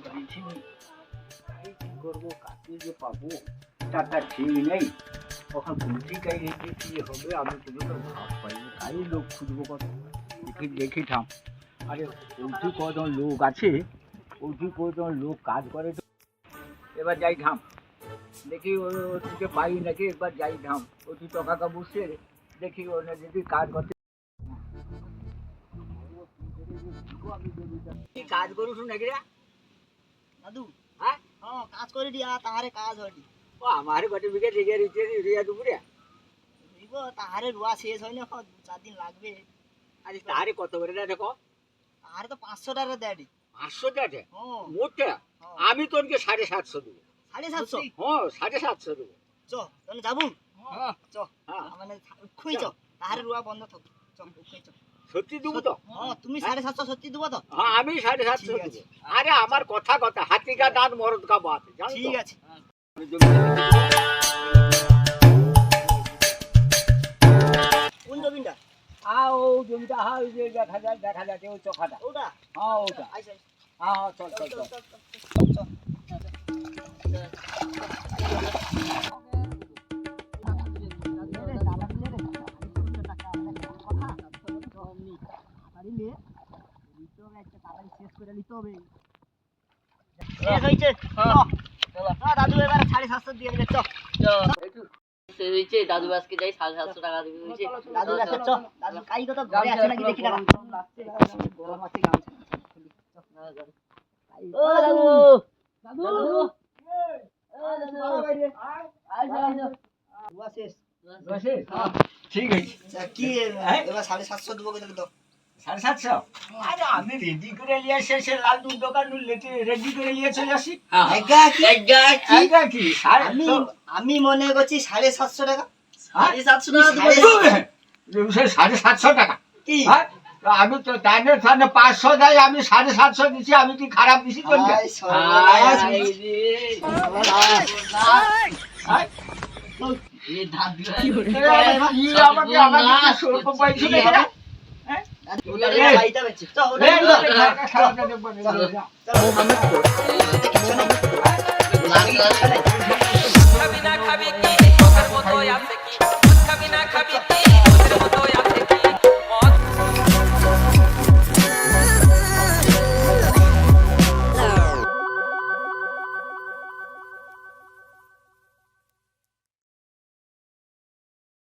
তাই কি যে পাবো হবে আমি লোক খুঁজবো দেখি দেখি আরে ওইটি কজন লোক আছে ওইটি কজন লোক কাজ করে এবার যাই থাম দেখি ওটিকে পাই নাকি একবার যাই থাম ওটি টাকা বসে দেখি ওনে যদি কাজ করতে কাজ করুস নাকি রে? দাদু। হ্যাঁ? হ্যাঁ কাজ করে দিয়া তাহারে কাজ হয়নি ও আমার গটে বিঘে রেগে রিচে রিয়া দুপুরে? হইব তাহারে রুয়া শেষ হয়নি এখন দু চার দিন লাগবে। আরে তারে কত করে দেয় দেখো? তাহারে তো পাঁচশো টাকা দেয় পাঁচশো টাকা হ্যাঁ হ্যাঁ। আমি তোকে সাড়ে সাতশো দেবো। সাড়ে সাতশো? হ্যাঁ সাড়ে সাতশো দেবো। চ তাহলে যাব। হ্যাঁ। চ হ্যাঁ। মানে চ তাহারে রুয়া বন্ধ থাক। চ চ। সত্যি দেবো তো? হ্যাঁ তুমি সাড়ে সাতশো সত্যি দেবো তো? হ্যাঁ আমি সাড়ে সাতশো ঠিক আছে। আরে আমার কথা কথা হাতি কা দাঁত মরদ কা বাত ঠিক আছে। কোন জমিনটা? হ্যাঁ ও জমিটা হ্যাঁ ওই যে দেখা যায় দেখা যাচ্ছে ওই চোখাটা ওটা? হ্যাঁ ওটা। আইস আইস হ্যাঁ হ্যাঁ চল। চল চল চল চল। চল। চল। শেষ হয়েছে দাদু এবার সাড়ে সাতশো দিয়ে দেবে চ দাদু আজকে যাই সাড়ে সাতশো টাকা দিবে দাদু কাছে চ দাদু কাই কত ঘরে আছে নাকি দেখি দাঁড়া। গরম আছে গামছা। ও দাদু। দাদু। বুয়া ঠিক আছে। কি এবার সাড়ে সাতশো দেবো তো? সাড়ে সাতশো? আরে আমি রেডি করে নিয়ে এসে সে লাল দুধ দোকান রেডি করে নিয়ে চলে আসি। কি? সাড়ে আমি আমি মনে করছি সাড়ে সাতশো টাকা। সাড়ে সাতশো টাকা সাড়ে- সাতশো টাকা। কি? হ্যাঁ? আমি তো তাদের সামনে পাঁচশো দেয় আমি সাড়ে সাতশো দিচ্ছি আমি কি খারাপ দিছি। হ্যাঁ? ই আমাকে আমাকে স্বল্প পয়সা দেয়